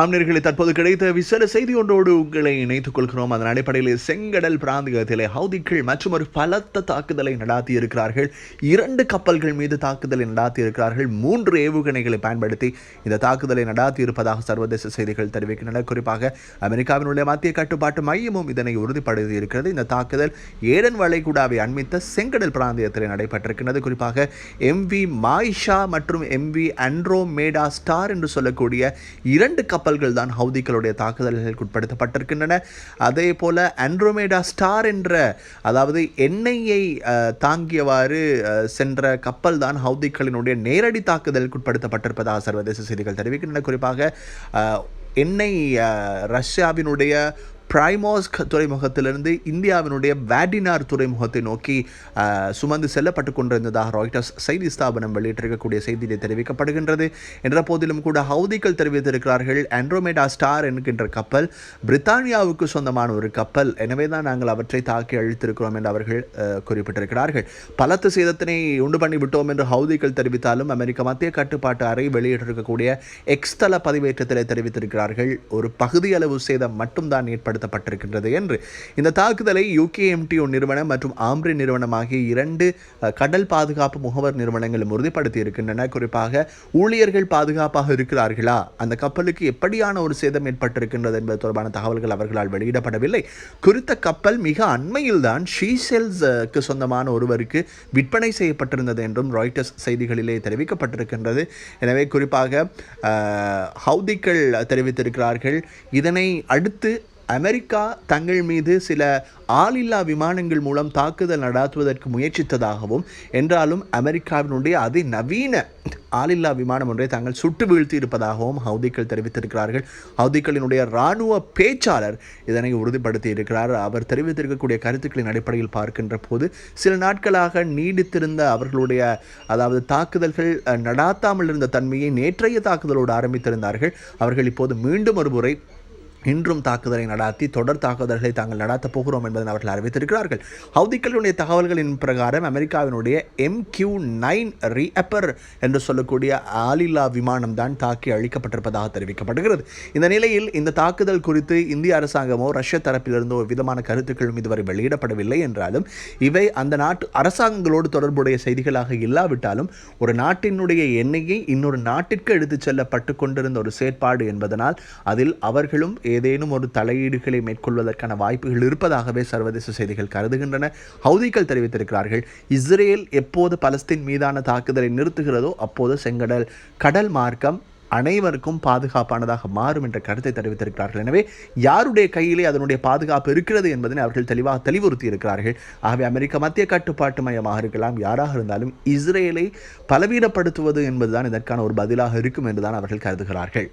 ஆம்னர்களை தற்போது கிடைத்த விசேட செய்தி ஒன்றோடு உங்களை இணைத்துக் கொள்கிறோம். அதன் அடிப்படையில் செங்கடல் பிராந்தியத்திலே ஹவுதிகள் மற்றும் ஒரு பலத்த தாக்குதலை நடாத்தி இருக்கிறார்கள் இரண்டு கப்பல்கள் மீது தாக்குதலை நடாத்தி இருக்கிறார்கள் மூன்று ஏவுகணைகளை பயன்படுத்தி இந்த தாக்குதலை நடாத்தி இருப்பதாக சர்வதேச செய்திகள் தெரிவிக்கின்றன. குறிப்பாக அமெரிக்காவினுடைய மத்திய கட்டுப்பாட்டு மையமும் இதனை உறுதிப்படுத்தி இருக்கிறது இந்த தாக்குதல் ஏடன் வளைகுடாவை அண்மித்த செங்கடல் பிராந்தியத்தில் நடைபெற்றிருக்கிறது குறிப்பாக எம்வி மாய்ஷா மற்றும் எம்வி அண்ட்ரோமேடா ஸ்டார் என்று சொல்லக்கூடிய இரண்டு கப்பல்கள் தான் ஹவுதிகளுடைய தாக்குதல்களுக்கு உட்படுத்தப்பட்டிருக்கின்றன. அதே போல அண்ட்ரோமேடா ஸ்டார் என்ற அதாவது எண்ணெயை தாங்கியவாறு சென்ற கப்பல் தான் ஹவுதிகளினுடைய நேரடி தாக்குதலுக்கு உட்படுத்தப்பட்டிருப்பதாக சர்வதேச செய்திகள் தெரிவிக்கின்றன. குறிப்பாக எண்ணெய் ரஷ்யாவினுடைய பிரைமோஸ்க் துறைமுகத்திலிருந்து இந்தியாவினுடைய வேடினார் துறைமுகத்தை நோக்கி சுமந்து செல்லப்பட்டு கொண்டிருந்ததாக ராய்டர்ஸ் செய்தி ஸ்தாபனம் வெளியிட்டிருக்கக்கூடிய செய்தியிலே தெரிவிக்கப்படுகின்றது. என்ற போதிலும் கூட ஹவுதிகள் தெரிவித்திருக்கிறார்கள் ஆண்ட்ரோமேடா ஸ்டார் என்கின்ற கப்பல் பிரித்தானியாவுக்கு சொந்தமான ஒரு கப்பல். எனவே தான் நாங்கள் அவற்றை தாக்கி அழித்திருக்கிறோம் என்று அவர்கள் குறிப்பிட்டிருக்கிறார்கள். பலத்த சேதத்தினை உண்டு பண்ணிவிட்டோம் என்று ஹவுதிகள் தெரிவித்தாலும் அமெரிக்க மத்திய கட்டுப்பாட்டு அறை வெளியிட்டிருக்கக்கூடிய எக்ஸ்தல பதிவேற்றத்தில் தெரிவித்திருக்கிறார்கள். ஒரு பகுதியளவு சேதம் மட்டும்தான் பயன்படுத்தப்பட்டிருக்கின்றது என்று. இந்த தாக்குதலை யூகேஎம்டிஓ நிறுவனம் மற்றும் ஆம்ரி நிறுவனம் ஆகிய இரண்டு கடல் பாதுகாப்பு முகவர் நிறுவனங்களும் உறுதிப்படுத்தி இருக்கின்றன குறிப்பாக ஊழியர்கள் பாதுகாப்பாக இருக்கிறார்களா? அந்த கப்பலுக்கு எப்படியான ஒரு சேதம் ஏற்பட்டிருக்கின்றது என்பது தொடர்பான தகவல்கள் அவர்களால் வெளியிடப்படவில்லை. குறித்த கப்பல் மிக அண்மையில் தான் ஷீசெல்ஸ்க்கு சொந்தமான ஒருவருக்கு விற்பனை செய்யப்பட்டிருந்தது என்றும் ராய்டர்ஸ் செய்திகளிலே தெரிவிக்கப்பட்டிருக்கின்றது. எனவே குறிப்பாக ஹவுதிக்கள் தெரிவித்திருக்கிறார்கள். இதனை அடுத்து அமெரிக்கா தங்கள் மீது சில ஆளில்லா விமானங்கள் மூலம் தாக்குதல் நடாத்துவதற்கு முயற்சித்ததாகவும் என்றாலும் அமெரிக்காவினுடைய அதிநவீன ஆளில்லா விமானம் ஒன்றை தாங்கள் சுட்டு வீழ்த்தி இருப்பதாகவும் ஹவுதிகள் தெரிவித்திருக்கிறார்கள். ஹவுதிக்களினுடைய இராணுவ பேச்சாளர் இதனை உறுதிப்படுத்தி இருக்கிறார். அவர் தெரிவித்திருக்கக்கூடிய கருத்துக்களின் அடிப்படையில் பார்க்கின்ற போது சில நாட்களாக நீடித்திருந்த அவர்களுடைய அதாவது தாக்குதல்கள் நடாத்தாமல் இருந்த தன்மையை நேற்றைய தாக்குதலோடு ஆரம்பித்திருந்தார்கள். அவர்கள் இப்போது மீண்டும் ஒரு முறை இன்றும் தாக்குதலை நடாத்தி தொடர் தாக்குதல்களை தாங்கள் நடாத்தப் போகிறோம் என்பதை அவர்கள் அறிவித்திருக்கிறார்கள். ஹவுதிக்களுடைய தகவல்களின் பிரகாரம் அமெரிக்காவினுடைய எம் கியூ நைன் ரீஅப்பர் என்று சொல்லக்கூடிய ஆலில்லா விமானம் தான் தாக்கி அழிக்கப்பட்டிருப்பதாக தெரிவிக்கப்படுகிறது. இந்த நிலையில் இந்த தாக்குதல் குறித்து இந்திய அரசாங்கமோ ரஷ்ய தரப்பிலிருந்தோ விதமான கருத்துக்களும் இதுவரை வெளியிடப்படவில்லை என்றாலும் இவை அந்த நாட்டு அரசாங்கங்களோடு தொடர்புடைய செய்திகளாக இல்லாவிட்டாலும் ஒரு நாட்டினுடைய எண்ணெயை இன்னொரு நாட்டிற்கு எடுத்துச் செல்லப்பட்டு கொண்டிருந்த ஒரு செயற்பாடு என்பதனால் அதில் அவர்களும் ஏதேனும் ஒரு தலையீடுகளை மேற்கொள்வதற்கான வாய்ப்புகள் இருப்பதாகவே சர்வதேச செய்திகள் கருதுகின்றன. ஹவுதிகள் தெரிவித்திருக்கிறார்கள் இஸ்ரேல் எப்போது பலஸ்தீன் மீதான தாக்குதலை நிறுத்துகிறதோ அப்போது செங்கடல் கடல் மார்க்கம் அனைவருக்கும் பாதுகாப்பானதாக மாறும் என்ற கருத்தை தெரிவித்திருக்கிறார்கள். எனவே யாருடைய கையிலே அதனுடைய பாதுகாப்பு இருக்கிறது என்பதனை அவர்கள் தெளிவாக தெளிவுறுத்தி இருக்கிறார்கள் ஆகவே அமெரிக்க மத்திய கட்டுப்பாட்டு மையமாக இருக்கலாம் யாராக இருந்தாலும் இஸ்ரேலை பலவீனப்படுத்துவது என்பதுதான் இதற்கான ஒரு பதிலாக இருக்கும் என்றுதான் அவர்கள் கருதுகிறார்கள்.